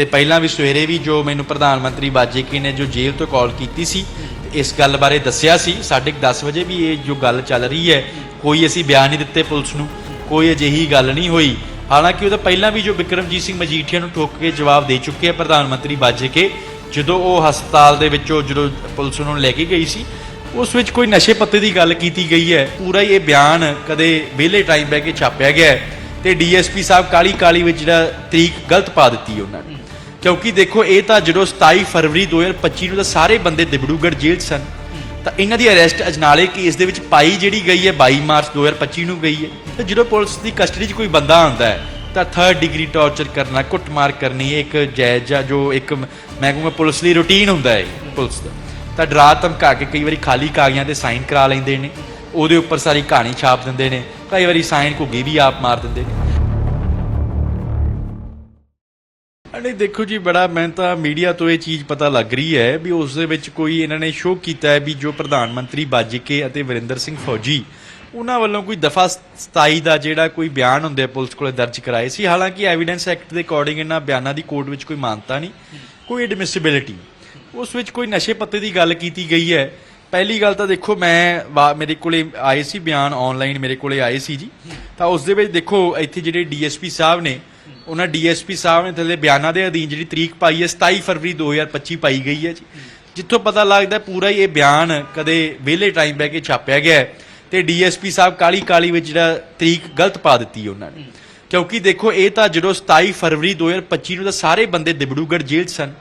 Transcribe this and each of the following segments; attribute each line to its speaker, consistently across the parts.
Speaker 1: ਤੇ ਪਹਿਲਾਂ ਵੀ ਸਵੇਰੇ ਵੀ ਜੋ ਮੈਨੂੰ ਪ੍ਰਧਾਨ ਮੰਤਰੀ ਬਾਜੇਕੀ ਨੇ ਜੋ ਜੇਲ੍ਹ ਤੋਂ ਕਾਲ ਕੀਤੀ ਸੀ, ਤੇ ਇਸ ਗੱਲ ਬਾਰੇ ਦੱਸਿਆ ਸੀ, ਸਾਢੇ 10 ਵਜੇ ਵੀ ਇਹ ਜੋ ਗੱਲ ਚੱਲ ਰਹੀ ਹੈ, ਕੋਈ ਅਸੀਂ ਬਿਆਨ ਨਹੀਂ ਦਿੱਤੇ ਪੁਲਿਸ ਨੂੰ, ਕੋਈ ਅਜਿਹੀ ਗੱਲ ਨਹੀਂ ਹੋਈ। ਹਾਲਾਂਕਿ ਉਹਦਾ ਪਹਿਲਾਂ ਵੀ ਜੋ ਵਿਕਰਮਜੀਤ ਸਿੰਘ ਮਜੀਠੀਆ ਨੂੰ ਠੋਕ ਕੇ ਜਵਾਬ ਦੇ ਚੁੱਕੇ ਆ ਪ੍ਰਧਾਨ ਮੰਤਰੀ ਬਾਜੇਕੇ, ਜਦੋਂ ਉਹ ਹਸਪਤਾਲ ਦੇ ਵਿੱਚੋਂ ਜਦੋਂ ਪੁਲਿਸ ਉਹਨਾਂ ਨੂੰ ਲੈ ਕੇ ਗਈ ਸੀ, ਉਸ ਵਿੱਚ ਕੋਈ ਨਸ਼ੇ ਪੱਤੇ ਦੀ ਗੱਲ ਕੀਤੀ ਗਈ ਹੈ, ਪੂਰਾ ਹੀ ਇਹ ਬਿਆਨ ਕਦੇ ਵਿਹਲੇ ਟਾਈਮ ਬਹਿ ਕੇ ਛਾਪਿਆ ਗਿਆ ਹੈ, ਤੇ ਡੀਐਸਪੀ ਸਾਹਿਬ ਕਾਲੀ ਕਾਲੀ ਵਿੱਚ ਜਿਹੜਾ ਤਰੀਕ ਗਲਤ ਪਾ ਦਿੱਤੀ ਉਹਨਾਂ ਨੇ। ਕਿਉਂਕਿ ਦੇਖੋ, ਇਹ ਤਾਂ ਜਦੋਂ 27 ਫਰਵਰੀ 2025 ਨੂੰ ਤਾਂ ਸਾਰੇ ਬੰਦੇ ਦਿਬੜੂਗੜ ਜੇਲ੍ਹ 'ਚ ਸਨ। ਤਾਂ ਇਹਨਾਂ ਦੀ ਅਰੈਸਟ ਅਜਨਾਲੇ ਕੇਸ ਦੇ ਵਿੱਚ ਪਾਈ ਜਿਹੜੀ ਗਈ ਹੈ 22 ਮਾਰਚ 2025 ਨੂੰ ਗਈ ਹੈ। ਤੇ ਜਦੋਂ ਪੁਲਿਸ ਦੀ ਕਸਟਡੀ 'ਚ ਕੋਈ ਬੰਦਾ ਆਉਂਦਾ ਹੈ, ਤਾਂ ਥਰਡ ਡਿਗਰੀ ਟਾਰਚਰ ਕਰਨਾ, ਕੁੱਟਮਾਰ ਕਰਨੀ, ਇਹ ਇੱਕ ਜਾਇਜ਼ ਆ, ਜੋ ਇੱਕ ਮੈਂ ਕਹੂੰਗਾ ਪੁਲਿਸ ਲਈ ਰੁਟੀਨ ਹੁੰਦਾ ਹੈ ਪੁਲਿਸ ਦਾ। ਤਾਂ ਡਰਾ ਧਮਕਾ ਕੇ ਕਈ ਵਾਰੀ ਖਾਲੀ ਕਾਗਜ਼ਾਂ ਤੇ ਸਾਈਨ ਕਰਾ ਲੈਂਦੇ ਨੇ, ਉਹਦੇ ਉੱਪਰ ਸਾਰੀ ਕਹਾਣੀ ਛਾਪ ਦਿੰਦੇ ਨੇ, ਕਈ ਵਾਰੀ ਸਾਈਨ ਘੁੱਗੀ ਵੀ ਆਪ ਮਾਰ ਦਿੰਦੇ ਨੇ। ਨਹੀਂ, ਦੇਖੋ ਜੀ, ਬੜਾ ਮੈਂ ਤਾਂ ਮੀਡੀਆ ਤੋਂ ਇਹ ਚੀਜ਼ ਪਤਾ ਲੱਗ ਰਹੀ ਹੈ ਵੀ ਉਸ ਦੇ ਵਿੱਚ ਕੋਈ ਇਹਨਾਂ ਨੇ ਸ਼ੋਅ ਕੀਤਾ ਹੈ ਵੀ ਜੋ ਪ੍ਰਧਾਨ ਮੰਤਰੀ ਬਾਜੀਕੇ ਅਤੇ ਵਰਿੰਦਰ ਸਿੰਘ ਫੌਜੀ, ਉਹਨਾਂ ਵੱਲੋਂ ਕੋਈ ਦਫਾ 27 ਦਾ ਜਿਹੜਾ ਕੋਈ ਬਿਆਨ ਹੁੰਦੇ ਪੁਲਿਸ ਕੋਲੇ ਦਰਜ ਕਰਾਏ ਸੀ। ਹਾਲਾਂਕਿ ਐਵੀਡੈਂਸ ਐਕਟ ਦੇ ਅਕੋਰਡਿੰਗ ਇਹਨਾਂ ਬਿਆਨਾਂ ਦੀ ਕੋਰਟ ਵਿੱਚ ਕੋਈ ਮਾਨਤਾ ਨਹੀਂ, ਕੋਈ ਐਡਮਿਸਿਬਿਲਿਟੀ ਉਸ ਵਿੱਚ ਕੋਈ ਨਸ਼ੇ ਪੱਤੇ ਦੀ ਗੱਲ ਕੀਤੀ ਗਈ ਹੈ। ਪਹਿਲੀ ਗੱਲ ਤਾਂ ਦੇਖੋ, ਮੈਂ ਵਾ- ਮੇਰੇ ਕੋਲੇ ਆਏ ਸੀ ਬਿਆਨ ਆਨਲਾਈਨ ਮੇਰੇ ਕੋਲੇ ਆਏ ਸੀ ਜੀ। ਤਾਂ ਉਸ ਦੇ ਵਿੱਚ ਦੇਖੋ, ਇੱਥੇ ਜਿਹੜੇ ਡੀਐਸਪੀ ਸਾਹਿਬ ਨੇ ਉਹਨਾਂ ਡੀਐਸਪੀ ਸਾਹਿਬ ਨੇ ਥੱਲੇ ਬਿਆਨਾਂ ਦੇ ਅਧੀਨ ਜਿਹੜੀ ਤਰੀਕ ਪਾਈ ਹੈ 27 ਫਰਵਰੀ 2025 ਪਾਈ ਗਈ ਹੈ ਜੀ। ਜਿੱਥੋਂ ਪਤਾ ਲੱਗਦਾ ਪੂਰਾ ਹੀ ਇਹ ਬਿਆਨ ਕਦੇ ਵਿਹਲੇ ਟਾਈਮ ਬਹਿ ਕੇ ਛਾਪਿਆ ਗਿਆ ਹੈ ਤੇ ਡੀਐਸਪੀ ਸਾਹਿਬ ਕਾਲੀ ਕਾਲੀ ਵਿੱਚ ਜਿਹੜਾ ਤਰੀਕ ਗਲਤ ਪਾ ਦਿੱਤੀ ਉਹਨਾਂ ਨੇ। ਕਿਉਂਕਿ ਦੇਖੋ, ਇਹ ਤਾਂ ਜਦੋਂ 27 ਫਰਵਰੀ 2025 ਨੂੰ ਤਾਂ ਸਾਰੇ ਬੰਦੇ ਦਿਬੜੂਗੜ ਜੇਲ੍ਹ 'ਚ ਸਨ।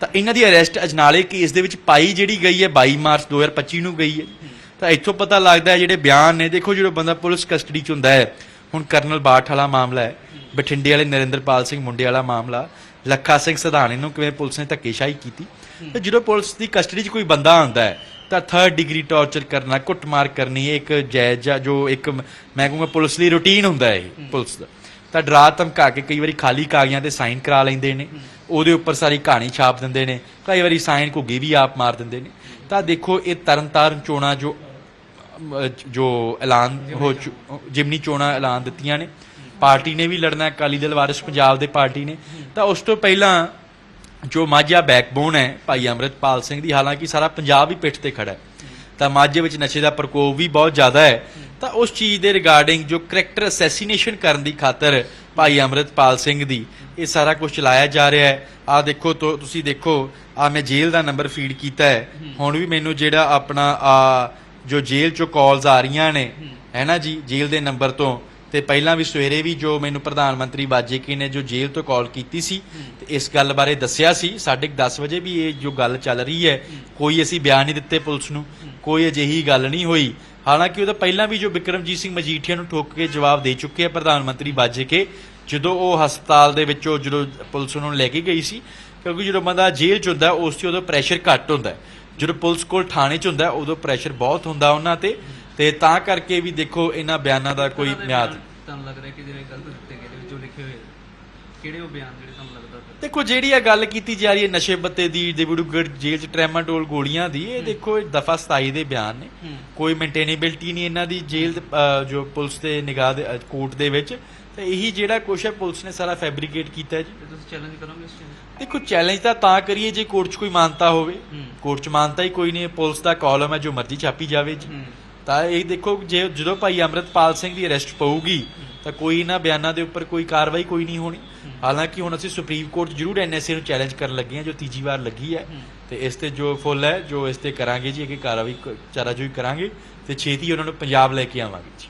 Speaker 1: ਤਾਂ ਇਹਨਾਂ ਦੀ ਅਰੈਸਟ ਅਜਨਾਲੇ ਕੇਸ ਦੇ ਵਿੱਚ ਪਾਈ ਜਿਹੜੀ ਗਈ ਹੈ 22 ਮਾਰਚ 2025 ਨੂੰ ਗਈ ਹੈ। ਤਾਂ ਇੱਥੋਂ ਪਤਾ ਲੱਗਦਾ ਹੈ ਜਿਹੜੇ ਬਿਆਨ ਨੇ, ਦੇਖੋ ਜਦੋਂ ਬੰਦਾ ਪੁਲਿਸ ਕਸਟਡੀ 'ਚ ਹੁੰਦਾ ਹੈ, ਹੁਣ ਕਰਨਲ ਬਾਠ ਵਾਲਾ ਮਾਮਲਾ ਹੈ। ਬਠਿੰਡੇ ਵਾਲੇ ਨਰਿੰਦਰਪਾਲ ਸਿੰਘ ਮੁੰਡੇ ਵਾਲਾ ਮਾਮਲਾ ਲੱਖਾ ਸਿੰਘ ਸਧਾਣੇ ਨੂੰ ਕਿਵੇਂ ਪੁਲਿਸ ਨੇ ਧੱਕੇਸ਼ਾਹੀ ਕੀਤੀ? ਤੇ ਜਦੋਂ ਪੁਲਿਸ ਦੀ ਕਸਟਡੀ 'ਚ ਕੋਈ ਬੰਦਾ ਆਉਂਦਾ ਹੈ ਤਾਂ ਥਰਡ ਡਿਗਰੀ ਟਾਰਚਰ ਕਰਨਾ ਕੁੱਟਮਾਰ ਕਰਨੀ ਇਹ ਇੱਕ ਜਾਇਜ਼ ਜੋ ਇੱਕ ਮੈਂ ਕਹੂੰਗਾ ਪੁਲਿਸ ਲਈ ਰੁਟੀਨ ਹੁੰਦਾ ਹੈ। ਪੁਲਿਸ ਦਾ। ਤਾਂ ਡਰਾ ਧਮਕਾ ਕੇ ਕਈ ਵਾਰੀ ਖਾਲੀ ਕਾਗਜ਼ਾਂ ਤੇ ਸਾਈਨ ਕਰਾ ਲੈਂਦੇ ਨੇ ਉਹਦੇ ਉੱਪਰ ਸਾਰੀ ਕਹਾਣੀ ਛਾਪ ਦਿੰਦੇ ਨੇ ਕਈ ਵਾਰੀ ਸਾਈਨ ਘੁੱਗੀ ਵੀ ਆਪ ਮਾਰ ਦਿੰਦੇ ਨੇ। ਤਾਂ ਦੇਖੋ ਇਹ ਤਰਨਤਾਰਨ ਚੋਣਾ ਜੋ ਜੋ ਐਲਾਨ ਹੋ ਜਿਮਨੀ ਚੋਣਾਂ ਐਲਾਨ ਦਿੱਤੀਆਂ ਨੇ ਪਾਰਟੀ ਨੇ ਵੀ ਲੜਨਾ ਅਕਾਲੀ ਦਲ ਵਾਰਿਸ ਪੰਜਾਬ ਦੇ ਪਾਰਟੀ ਨੇ। ਤਾਂ ਉਸ ਤੋਂ ਪਹਿਲਾਂ ਜੋ ਮਾਝਾ ਬੈਕਬੋਨ ਹੈ, ਭਾਈ ਅੰਮ੍ਰਿਤਪਾਲ ਸਿੰਘ ਦੀ, ਹਾਲਾਂਕਿ ਸਾਰਾ ਪੰਜਾਬ ਹੀ ਪਿੱਠ ਤੇ ਖੜਾ ਹੈ। ਤਾਂ ਮਾਝੇ ਵਿੱਚ ਨਸ਼ੇ ਦਾ ਪ੍ਰਕੋਪ ਵੀ ਬਹੁਤ ਜ਼ਿਆਦਾ ਹੈ। ਤਾਂ ਉਸ ਚੀਜ਼ ਦੇ ਰਿਗਾਰਡਿੰਗ ਜੋ ਕਰੈਕਟਰ ਅਸੈਸੀਨੇਸ਼ਨ ਕਰਨ ਦੀ ਖਾਤਰ ਭਾਈ ਅੰਮ੍ਰਿਤਪਾਲ ਸਿੰਘ ਦੀ, ਇਹ ਸਾਰਾ ਕੁਝ ਚਲਾਇਆ ਜਾ ਰਿਹਾ ਹੈ। ਆ ਦੇਖੋ ਤੋ, ਤੁਸੀਂ ਦੇਖੋ ਆ ਮੈਂ ਜੇਲ੍ਹ ਦਾ ਨੰਬਰ ਫੀਡ ਕੀਤਾ ਹੈ। ਹੁਣ ਵੀ ਮੈਨੂੰ ਜਿਹੜਾ ਆਪਣਾ ਆ ਜੋ ਜੇਲ੍ਹ ਚੋਂ ਕਾਲਸ ਆ ਰਹੀਆਂ ਨੇ, ਹੈ ਨਾ ਜੀ, ਜੇਲ੍ਹ ਦੇ ਨੰਬਰ ਤੋਂ ਤੇ ਪਹਿਲਾਂ ਵੀ ਸਵੇਰੇ ਵੀ ਜੋ ਮੈਨੂੰ ਪ੍ਰਧਾਨ ਮੰਤਰੀ ਬਾਜੇਕੀ ਨੇ ਜੋ ਜੇਲ੍ਹ ਤੋਂ ਕਾਲ ਕੀਤੀ ਸੀ, ਤੇ ਇਸ ਗੱਲ ਬਾਰੇ ਦੱਸਿਆ ਸੀ, ਸਾਢੇ 10 ਵਜੇ ਵੀ ਇਹ ਜੋ ਗੱਲ ਚੱਲ ਰਹੀ ਹੈ, ਕੋਈ ਅਸੀਂ ਬਿਆਨ ਨਹੀਂ ਦਿੱਤੇ ਪੁਲਿਸ ਨੂੰ, ਕੋਈ ਅਜਿਹੀ ਗੱਲ ਨਹੀਂ ਹੋਈ। ਹਾਲਾਂਕਿ ਉਹਦਾ ਪਹਿਲਾਂ ਵੀ ਜੋ ਵਿਕਰਮਜੀਤ ਸਿੰਘ ਮਜੀਠੀਆ ਨੂੰ ਠੋਕ ਕੇ ਜਵਾਬ ਦੇ ਚੁੱਕੇ ਆ ਪ੍ਰਧਾਨ ਮੰਤਰੀ ਬਾਜੇਕੇ, ਜਦੋਂ ਉਹ ਹਸਪਤਾਲ ਦੇ ਵਿੱਚੋਂ ਜਦੋਂ ਪੁਲਿਸ ਉਹਨਾਂ ਨੂੰ ਲੈ ਕੇ ਗਈ ਸੀ, ਕਿਉਂਕਿ ਜਦੋਂ ਬੰਦਾ ਜੇਲ੍ਹ 'ਚ ਹੁੰਦਾ, ਉਸ 'ਚ ਉਦੋਂ ਪ੍ਰੈਸ਼ਰ ਘੱਟ ਹੁੰਦਾ ਜਦੋਂ ਪੁਲਿਸ ਕੋਲ ਥਾਣੇ 'ਚ ਹੁੰਦਾ, ਉਦੋਂ ਪ੍ਰੈਸ਼ਰ ਬਹੁਤ ਹੁੰਦਾ ਉਹਨਾਂ ਤੇ। ਤੇ ਤਾਂ ਕਰਕੇ ਵੀ ਦੇਖੋ ਇਹਨਾਂ ਬਿਆਨਾਂ ਦਾ ਕੋਈ ਮਿਆਦ।
Speaker 2: ਤੁਹਾਨੂੰ ਲੱਗ ਰਿਹਾ ਕਿ ਜਿਹੜੇ ਗਲਤ ਦਿੱਤੇ ਗਏ ਨੇ ਵਿੱਚੋਂ ਲਿਖੇ ਹੋਏ ਕਿਹੜੇ ਉਹ ਬਿਆਨ ਜਿਹੜੇ ਤੁਹਾਨੂੰ ਲੱਗਦਾ
Speaker 1: ਦੇਖੋ ਜਿਹੜੀ ਇਹ ਗੱਲ ਕੀਤੀ ਜਾ ਰਹੀ ਹੈ ਨਸ਼ੇ ਬੱਤੇ ਦੀ ਦਿਬੜੂਗੜ ਜੇਲ੍ਹ 'ਚ ਟ੍ਰੈਮਾਡੋਲ ਗੋਲੀਆਂ ਦੀ ਇਹ ਦੇਖੋ ਇਹ ਦਫਾ 27 ਦੇ ਬਿਆਨ ਨੇ। ਕੋਈ ਮੇਨਟੇਨੇਬਿਲਟੀ ਨਹੀਂ ਇਹਨਾਂ ਦੀ ਜੇਲ੍ਹ ਜੋ ਪੁਲਿਸ ਦੇ ਨਿਗਾਹ ਦੇ ਕੋਰਟ ਦੇ ਵਿੱਚ। ਤੇ ਇਹੀ ਜਿਹੜਾ ਕੁਛ ਹੈ ਪੁਲਿਸ ਨੇ ਸਾਰਾ ਫੈਬਰੀਕੇਟ ਕੀਤਾ ਜੀ।
Speaker 2: ਤੇ ਤੁਸੀਂ ਚੈਲੰਜ ਕਰੋਗੇ ਇਸ ਚੀਜ਼
Speaker 1: ਦੇਖੋ ਚੈਲੰਜ ਤਾਂ ਤਾਂ ਕਰੀਏ ਜੇ ਕੋਰਟ 'ਚ ਕੋਈ ਮਾਨਤਾ ਹੋਵੇ। ਕੋਰਟ 'ਚ ਮਾਨਤਾ ਹੀ ਕੋਈ ਨਹੀਂ ਪੁਲਿਸ ਦਾ ਕਾਲਮ ਹੈ ਜੋ ਮਰਜ਼ੀ ਛਾਪੀ ਜਾਵੇ ਜੀ। ਤਾਂ ਇਹ ਦੇਖੋ, ਜੇ ਜਦੋਂ ਭਾਈ ਅੰਮ੍ਰਿਤਪਾਲ ਸਿੰਘ ਦੀ ਅਰੈਸਟ ਪਊਗੀ, ਤਾਂ ਕੋਈ ਇਹਨਾਂ ਬਿਆਨਾਂ ਦੇ ਉੱਪਰ ਕੋਈ ਕਾਰਵਾਈ ਕੋਈ ਨਹੀਂ ਹੋਣੀ। ਹਾਲਾਂਕਿ ਹੁਣ ਅਸੀਂ ਸੁਪਰੀਮ ਕੋਰਟ 'ਚ ਜ਼ਰੂਰ ਐਨਐਸਏ ਨੂੰ ਚੈਲੰਜ ਕਰਨ ਲੱਗੇ ਹਾਂ, ਜੋ ਤੀਜੀ ਵਾਰ ਲੱਗੀ ਹੈ। ਤੇ ਇਸ ਤੇ ਜੋ ਫੁੱਲ ਹੈ, ਜੋ ਇਸ ਤੇ ਕਰਾਂਗੇ ਜੀ, ਅੱਗੇ ਕਾਰਵਾਈ ਚਾਰਾਜੋਈ ਕਰਾਂਗੇ। ਤੇ ਛੇਤੀ ਉਹਨਾਂ ਨੂੰ ਪੰਜਾਬ ਲੈ ਕੇ ਆਵਾਂਗੇ ਜੀ।